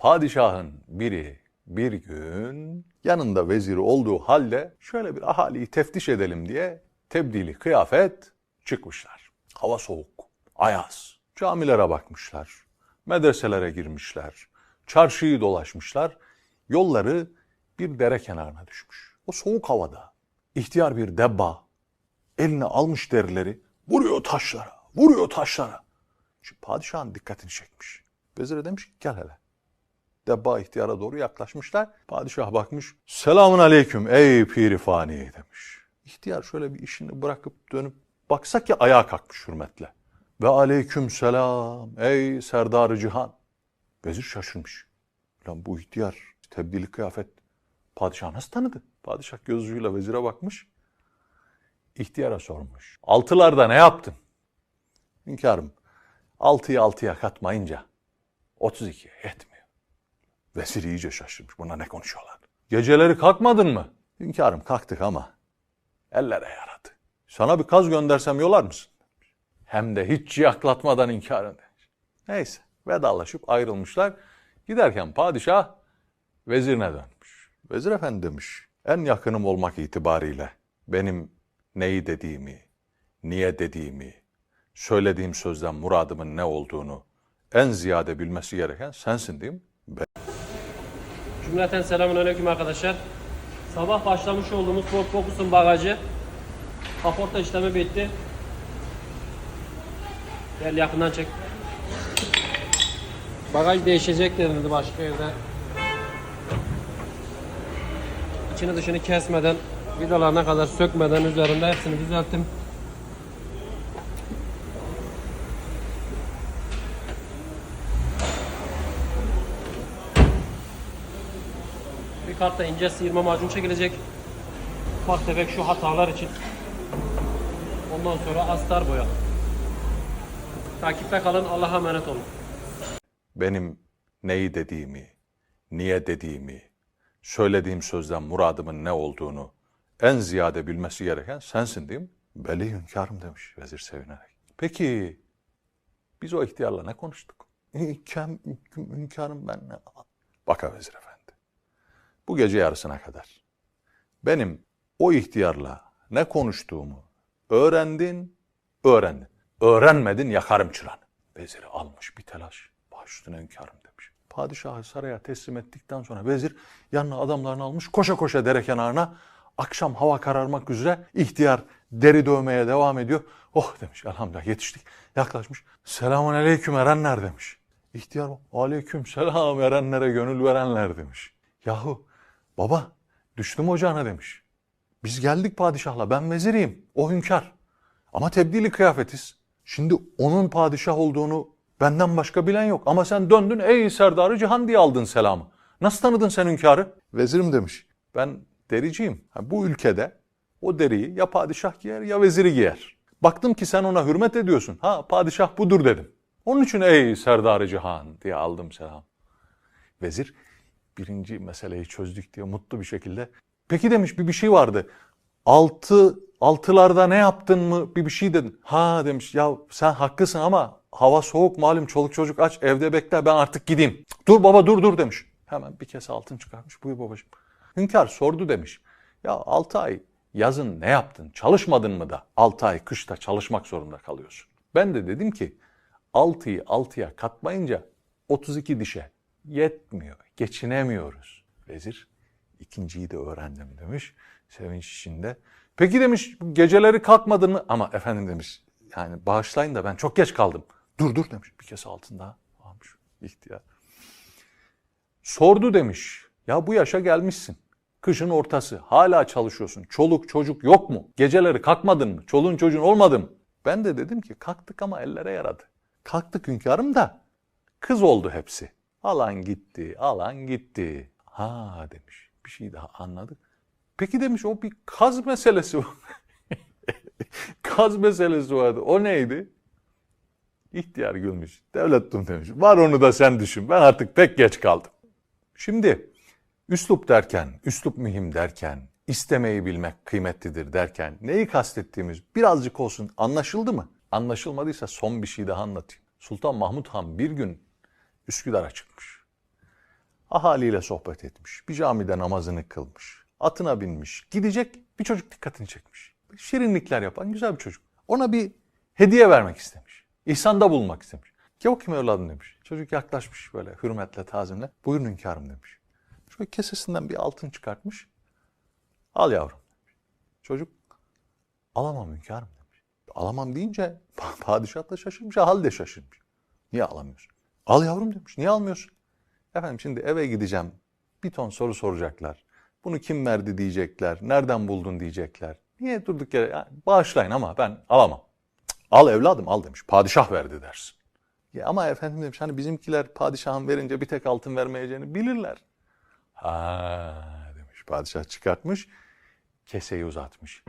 Padişahın biri bir gün yanında veziri olduğu halde şöyle bir ahaliyi teftiş edelim diye tebdili kıyafet çıkmışlar. Hava soğuk, ayaz. Camilere bakmışlar, medreselere girmişler, çarşıyı dolaşmışlar. Yolları bir dere kenarına düşmüş. O soğuk havada ihtiyar bir debba eline almış derileri vuruyor taşlara, vuruyor taşlara. Şimdi padişahın dikkatini çekmiş. Vezire demiş ki gel hele. Debba ihtiyara doğru yaklaşmışlar. Padişah bakmış. Selamun aleyküm ey pirifani demiş. İhtiyar şöyle bir işini bırakıp dönüp baksa ki ayağa kalkmış hürmetle. Ve aleyküm selam ey serdarı cihan. Vezir şaşırmış. Lan bu ihtiyar tebdili kıyafet padişah nasıl tanıdı? Padişah göz ucuyla vezire bakmış. İhtiyara sormuş. Altılarda ne yaptın? Hünkârım altıyı altıya katmayınca 32'ye yetmiyor. Vezir iyice şaşırmış. Buna ne konuşuyorlar? Geceleri kalkmadın mı? Hünkârım kalktık ama ellere yaradı. Sana bir kaz göndersem yolar mısın? Hem de hiç ciyaklatmadan inkarın demiş. Neyse vedalaşıp ayrılmışlar. Giderken padişah vezirine dönmüş. Vezir efendi demiş en yakınım olmak itibariyle benim neyi dediğimi, niye dediğimi, söylediğim sözden muradımın ne olduğunu en ziyade bilmesi gereken sensin değil mi? Ben Cümleten selamun aleyküm arkadaşlar. Sabah başlamış olduğumuz Ford Focus'un bagajı kaporta işlemi bitti. Gel yakından çek. Bagaj değişecek denildi başka yerde. İçini dışını kesmeden, vidalarına kadar sökmeden üzerinde hepsini düzelttim. Bir kartta ince sıyırma macun çekilecek. Ufak tefek şu hatalar için. Ondan sonra astar boya. Takipte kalın. Allah'a emanet olun. benim neyi dediğimi, niye dediğimi, söylediğim sözden muradımın ne olduğunu en ziyade bilmesi gereken sensin değil mi? Beli hünkârım demiş vezir sevinerek. Peki biz o ihtiyarla ne konuştuk? Hünkârım, ben ne? Baka vezir efendi. Bu gece yarısına kadar benim o ihtiyarla ne konuştuğumu öğrendin, öğrendin. Öğrenmedin yakarım çıranı. Veziri almış bir telaş. Baş üstüne hünkârım demiş. Padişahı saraya teslim ettikten sonra vezir yanına adamlarını almış koşa koşa dere kenarına. Akşam hava kararmak üzere ihtiyar deri dövmeye devam ediyor. Oh demiş elhamdülillah yetiştik. Yaklaşmış. Selamun aleyküm erenler demiş. İhtiyar aleyküm selam erenlere gönül verenler demiş. Yahu baba düştüm ocağına demiş. Biz geldik padişahla ben veziriyim o hünkâr. Ama tebdili kıyafetiz. Şimdi onun padişah olduğunu benden başka bilen yok. Ama sen döndün ey serdarı cihan diye aldın selamı. Nasıl tanıdın sen hünkârı? Vezirim demiş. Ben dericiyim. Ha, bu ülkede o deriyi ya padişah giyer ya veziri giyer. Baktım ki sen ona hürmet ediyorsun. Ha padişah budur dedim. Onun için ey serdarı cihan diye aldım selam. Vezir birinci meseleyi çözdük diye mutlu bir şekilde. Peki demiş bir bir şey vardı. Altı altılarda ne yaptın mı bir bir şey dedin. Ha demiş ya sen haklısın ama hava soğuk malum çoluk çocuk aç evde bekle ben artık gideyim. Dur baba dur dur demiş. Hemen bir kese altın çıkarmış buyur babacığım. Hünkâr sordu demiş. Ya altı ay yazın ne yaptın çalışmadın mı da altı ay kışta çalışmak zorunda kalıyorsun. Ben de dedim ki altıyı altıya katmayınca 32 dişe yetmiyor geçinemiyoruz. Vezir ikinciyi de öğrendim demiş sevinç içinde. Peki demiş geceleri kalkmadın mı? Ama efendim demiş yani bağışlayın da ben çok geç kaldım. Dur dur demiş bir kese altın daha almış ihtiyar. Sordu demiş ya bu yaşa gelmişsin. Kışın ortası hala çalışıyorsun. Çoluk çocuk yok mu? Geceleri kalkmadın mı? Çoluğun çocuğun olmadı mı? Ben de dedim ki kalktık ama ellere yaradı. Kalktık hünkârım da kız oldu hepsi. Alan gitti, alan gitti. Ha demiş bir şey daha anladık. Peki demiş o bir kaz meselesi var. kaz meselesi vardı. O neydi? İhtiyar gülmüş. Devletum demiş. Var onu da sen düşün. Ben artık pek geç kaldım. Şimdi üslup derken, üslup mühim derken, istemeyi bilmek kıymetlidir derken neyi kastettiğimiz birazcık olsun anlaşıldı mı? Anlaşılmadıysa son bir şey daha anlatayım. Sultan Mahmut Han bir gün Üsküdar'a çıkmış. Ahaliyle sohbet etmiş. Bir camide namazını kılmış. Atına binmiş. Gidecek bir çocuk dikkatini çekmiş. Şirinlikler yapan güzel bir çocuk. Ona bir hediye vermek istemiş. İhsanda bulunmak istemiş. Ki o kim evladım demiş. Çocuk yaklaşmış böyle hürmetle, tazimle. Buyurun hünkârım demiş. Şöyle kesesinden bir altın çıkartmış. Al yavrum demiş. Çocuk alamam hünkârım demiş. Alamam deyince padişah da şaşırmış, hal de şaşırmış. Niye alamıyorsun? Al yavrum demiş. Niye almıyorsun? Efendim şimdi eve gideceğim. Bir ton soru soracaklar. Bunu kim verdi diyecekler. Nereden buldun diyecekler. Niye durduk yere "Ya bağışlayın ama ben alamam. Al evladım al demiş. Padişah verdi dersin. Ya ama efendim demiş hani bizimkiler padişahın verince bir tek altın vermeyeceğini bilirler. Ha demiş padişah çıkartmış. Keseyi uzatmış.